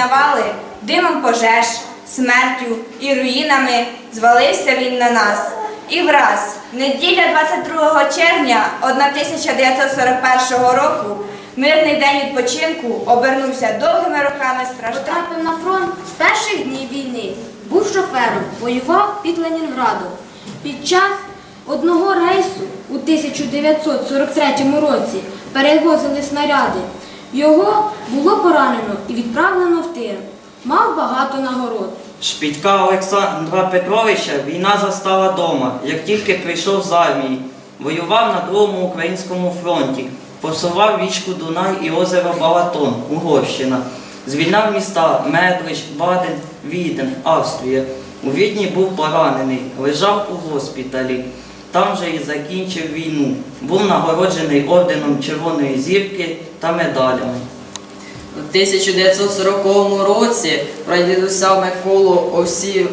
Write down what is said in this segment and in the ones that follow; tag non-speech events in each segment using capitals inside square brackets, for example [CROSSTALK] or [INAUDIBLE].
Навали, димом пожеж, смертю і руїнами звалився він на нас. І враз, неділя 22 червня 1941 року, мирний день відпочинку обернувся довгими роками страждань. Потрапив на фронт з перших днів війни. Був шофером, воював під Ленінградом. Під час одного рейсу у 1943 році перевозили снаряди. Його було поранено і відправлено в тир. Мав багато нагород. Шпітька Олександра Петровича війна застала дома, як тільки прийшов з армії. Воював на Другому українському фронті, посував річку Дунай і озеро Балатон, Угорщина. Звільняв міста Медрич, Баден, Віден, Австрія. У Відні був поранений, лежав у госпіталі. Там же і закінчив війну. Був нагороджений орденом Червоної зірки та медалями. У 1940 році прадідуся Миколу Овсі...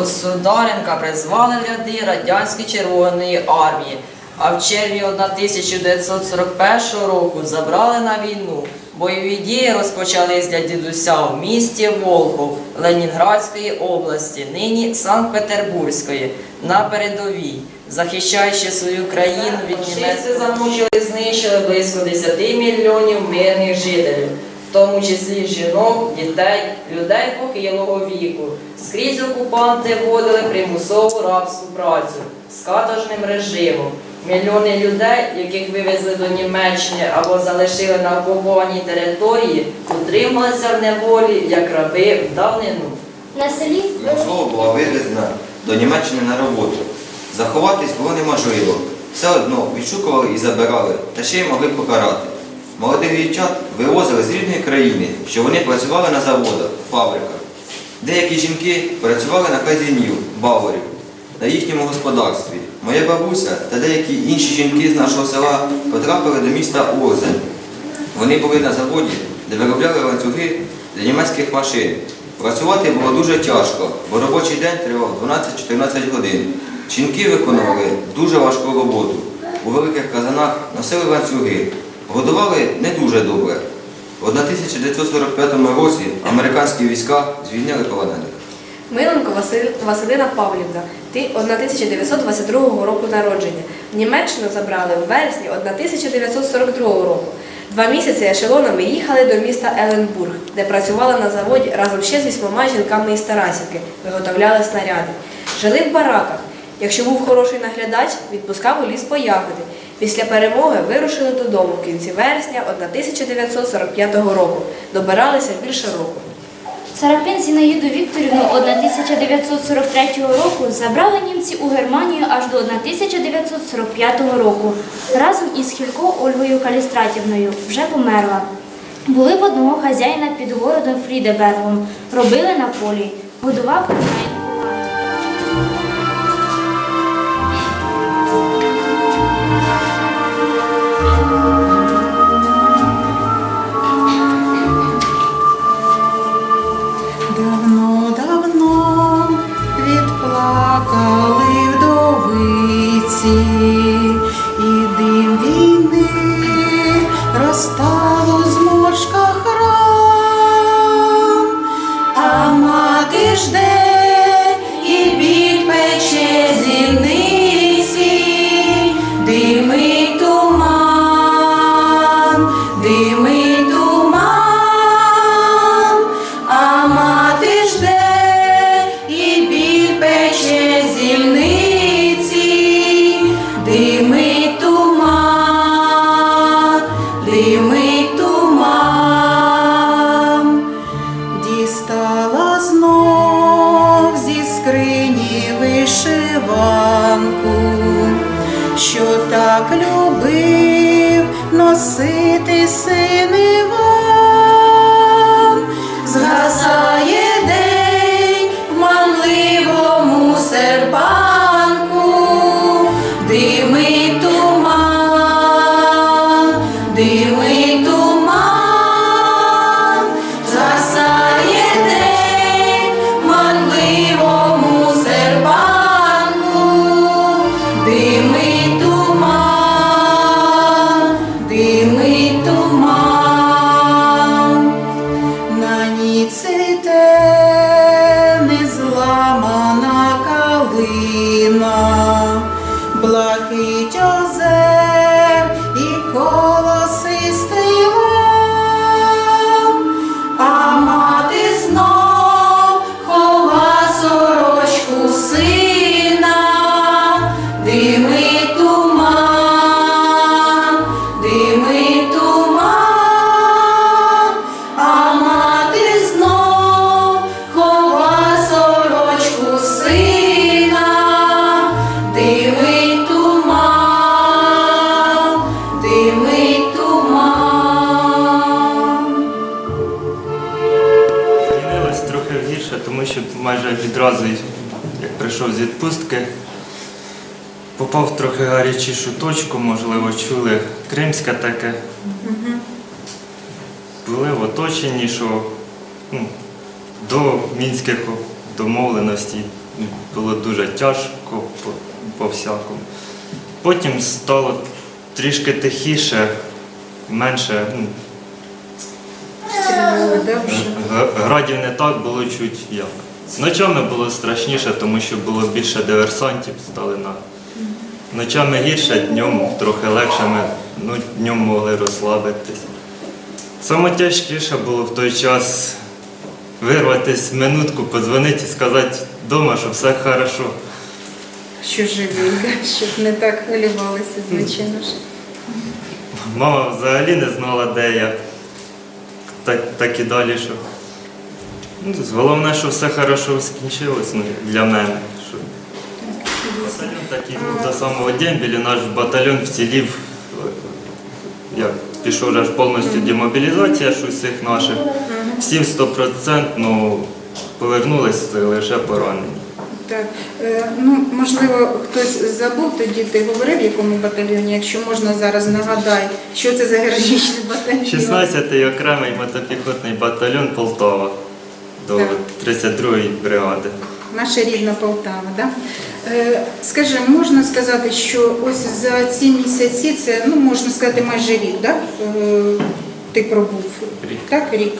Осударенка призвали в ряди радянської Червоної армії, а в червні 1941 року забрали на війну. Бойові дії розпочались для дідуся в місті Волхов Ленінградської області, нині Санкт-Петербурзької, на передовій, захищаючи свою країну від німецьких замучили, знищили близько 10 мільйонів мирних жителів, в тому числі жінок, дітей, людей похилого віку. Скрізь окупанти вводили примусову рабську працю з каторжним режимом. Мільйони людей, яких вивезли до Німеччини або залишили на окупованій території, утрималися в неволі як раби в давнину. На селі слово була вивезена до Німеччини на роботу. Заховатись було неможливо. Все одно відшукували і забирали, та ще й могли покарати. Молодих дівчат вивозили з рідної країни, що вони працювали на заводах, фабриках. Деякі жінки працювали на казінів, баварів, на їхньому господарстві. Моя бабуся та деякі інші жінки з нашого села потрапили до міста Орзень. Вони були на заводі, де виробляли ланцюги для німецьких машин. Працювати було дуже тяжко, бо робочий день тривав 12-14 годин. Жінки виконували дуже важку роботу. У великих казанах носили ланцюги, годували не дуже добре. В 1945 році американські війська звільняли полонених. Миленко Василина Павлівна, ти 1922 року народження. В Німеччину забрали в вересні 1942 року. Два місяці ешелонами їхали до міста Еленбург, де працювала на заводі разом ще з вісьмома жінками із Тарасівки, виготовляли снаряди. Жили в бараках. Якщо був хороший наглядач, відпускав у ліс по ягоди. Після перемоги вирушили додому в кінці вересня 1945 року. Добиралися більше року. Сарапин Зінаїду Вікторівну 1943 року забрали німці у Германію аж до 1945 року. Разом із Хілько Ольгою Калістратівною вже померла. Були в одного хазяїна під городом Фрідебергом, робили на полі, годував see. day. Відпустки, попав в трохи гарячішу точку, можливо, чули кримське таке. Були в оточенні, що ну, до мінських домовленостей було дуже тяжко по, по всякому. Потім стало трішки тихіше, менше. Ну, Градів не так було чуть як. Ночами було страшніше, тому що було більше диверсантів стали на. Ночами гірше, днем трохи легше, ми ну, днем могли розслабитись. Саме тяжкіше було в той час вирватися минутку, подзвонити і сказати вдома, що все хорошо. Що живенько, щоб не так хвилювалися, звичайно ж. Мама взагалі не знала, де я. Так, так і далі, що. Ну, Головне, що все хорошо скінчилось ну, для мене. Що... Батальйон такий був до самого дембіля, наш батальйон вцілів, як пішов вже повністю демобілізація ж усіх наших. Всі 100% ну, повернулися лише поранені. Так, е, ну можливо, хтось забув тоді, ти говорив, в якому батальйоні, якщо можна зараз нагадай, що це за героїчний батальйон. 16-й окремий мотопіхотний батальйон Полтава до 32-ї бригади. Наша рідна Полтава, да? Е, Скажи, можна сказати, що ось за ці місяці, це ну можна сказати майже рік, да? е, ти пробув Рік. так рік.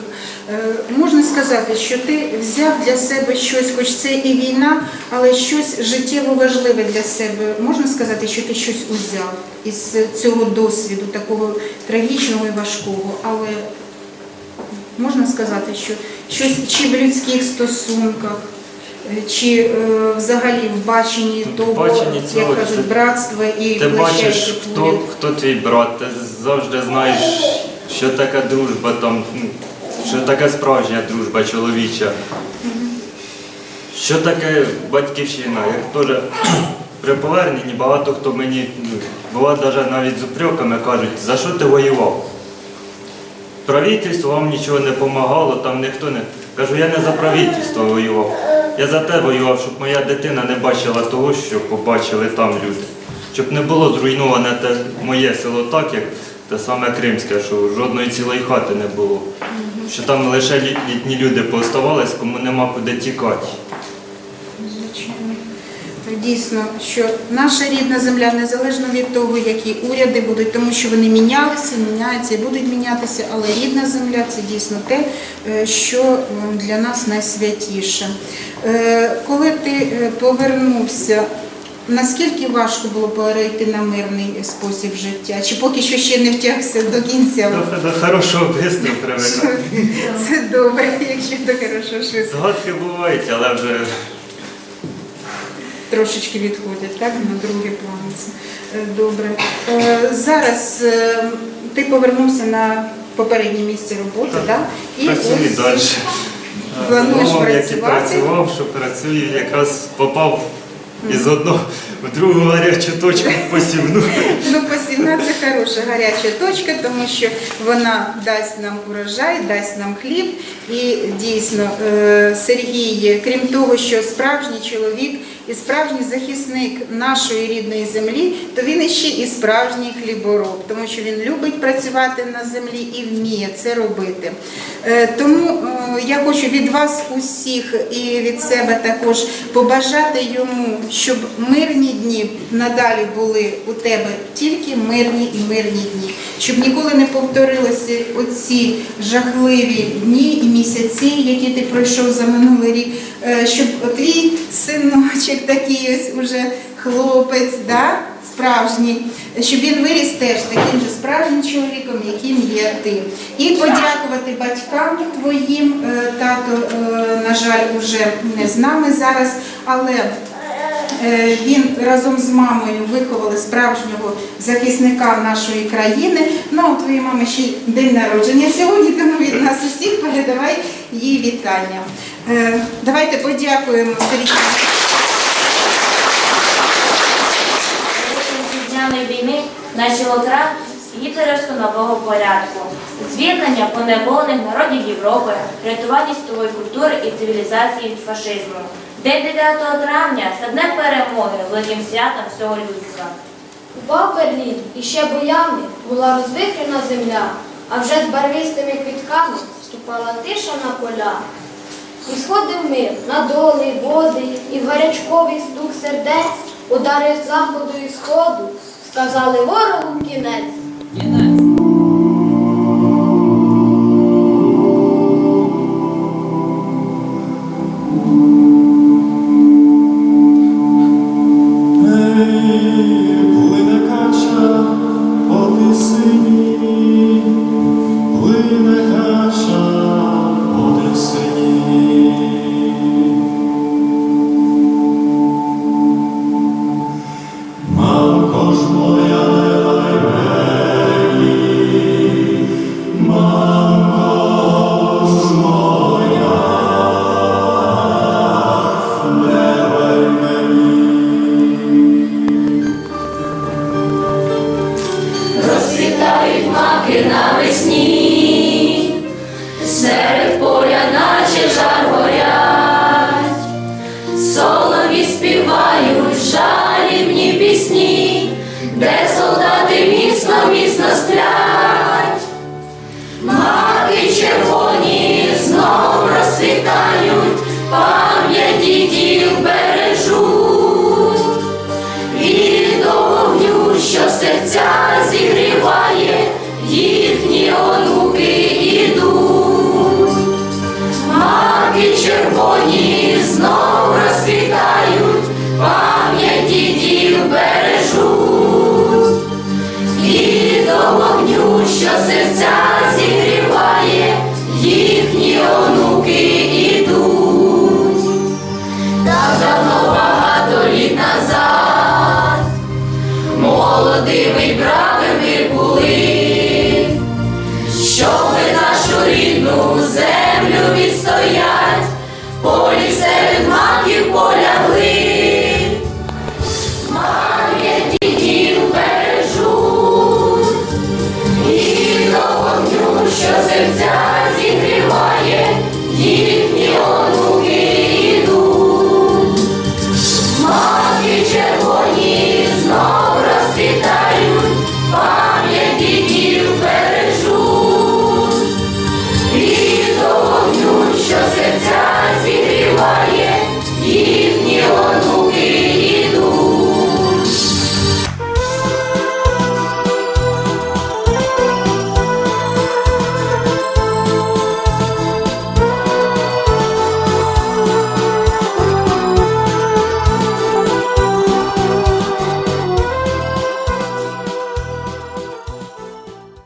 Е, Можна сказати, що ти взяв для себе щось, хоч це і війна, але щось життєво важливе для себе. Можна сказати, що ти щось узяв із цього досвіду, такого трагічного і важкого, але можна сказати, що щось чи в людських стосунках, е, чи е, взагалі в баченні того, баченні цього, як кажуть, ти- братства і Ти бачиш, хто, хто твій брат, ти завжди знаєш, що таке дружба, там, ну, що таке справжня дружба чоловіча. Що таке батьківщина? Як теж [CLEARS THROAT] при поверненні багато хто мені ну, буває навіть з упреками кажуть, за що ти воював? Правительство вам нічого не допомагало, там ніхто не. Кажу, я не за правительство воював. Я за те воював, щоб моя дитина не бачила того, що побачили там люди. Щоб не було зруйноване те моє село так, як те саме Кримське, що жодної цілої хати не було. Що там лише літні люди пооставались, кому нема куди тікати. Звичайно. Дійсно, що наша рідна земля, незалежно від того, які уряди будуть, тому що вони мінялися, міняються і будуть мінятися, але рідна земля це дійсно те, е, що для нас найсвятіше. Е, Коли ти е, повернувся, наскільки важко було перейти на мирний спосіб життя? Чи поки що ще не втягся до кінця? До, до хорошого швидко привикати. Це добре, якщо то хорошо швидко. Згадки бувають, але вже трошечки відходять так, на другий план. Е, Добре. Е, Зараз е, ти повернувся на попереднє місце роботи, так? працюю далі. плануєш Думав, як і працював, що працюю, якраз попав із одного в другу гарячу точку посівну. [LAUGHS] Ну, посівна це хороша гаряча точка, тому що вона дасть нам урожай, дасть нам хліб. І дійсно, Сергій, крім того, що справжній чоловік і справжній захисник нашої рідної землі, то він іще і справжній хлібороб, тому що він любить працювати на землі і вміє це робити. Е, Тому е, я хочу від вас усіх і від себе також побажати йому, щоб мирні дні надалі були у тебе тільки мирні і мирні дні, щоб ніколи не повторилися оці жахливі дні і місяці, які ти пройшов за минулий рік, Е, щоб твій синочок такий ось уже хлопець, да? справжній, щоб він виріс теж таким же справжнім чоловіком, яким є ти. І подякувати батькам твоїм, Е, тато, е, на жаль, уже не з нами зараз, але Е, він разом з мамою виховали справжнього захисника нашої країни. Ну а у твоїй мами ще й день народження сьогодні, тому від нас усіх передавай їй вітання. Е, давайте подякуємо Сергію. Вітчизняної війни наші окра гітлерівського нового порядку, звільнення поневолених народів Європи, рятування світової культури і цивілізації від фашизму. День 9 травня це днем перемоги великим святом всього людства. Упав Берлін і ще боями була розвихрена земля, а вже з барвістими квітками вступала тиша на поля. І сходив мир на доли, води, і гарячковий стук сердець ударив заходу і сходу, сказали ворогу кінець. Nostra You'll see.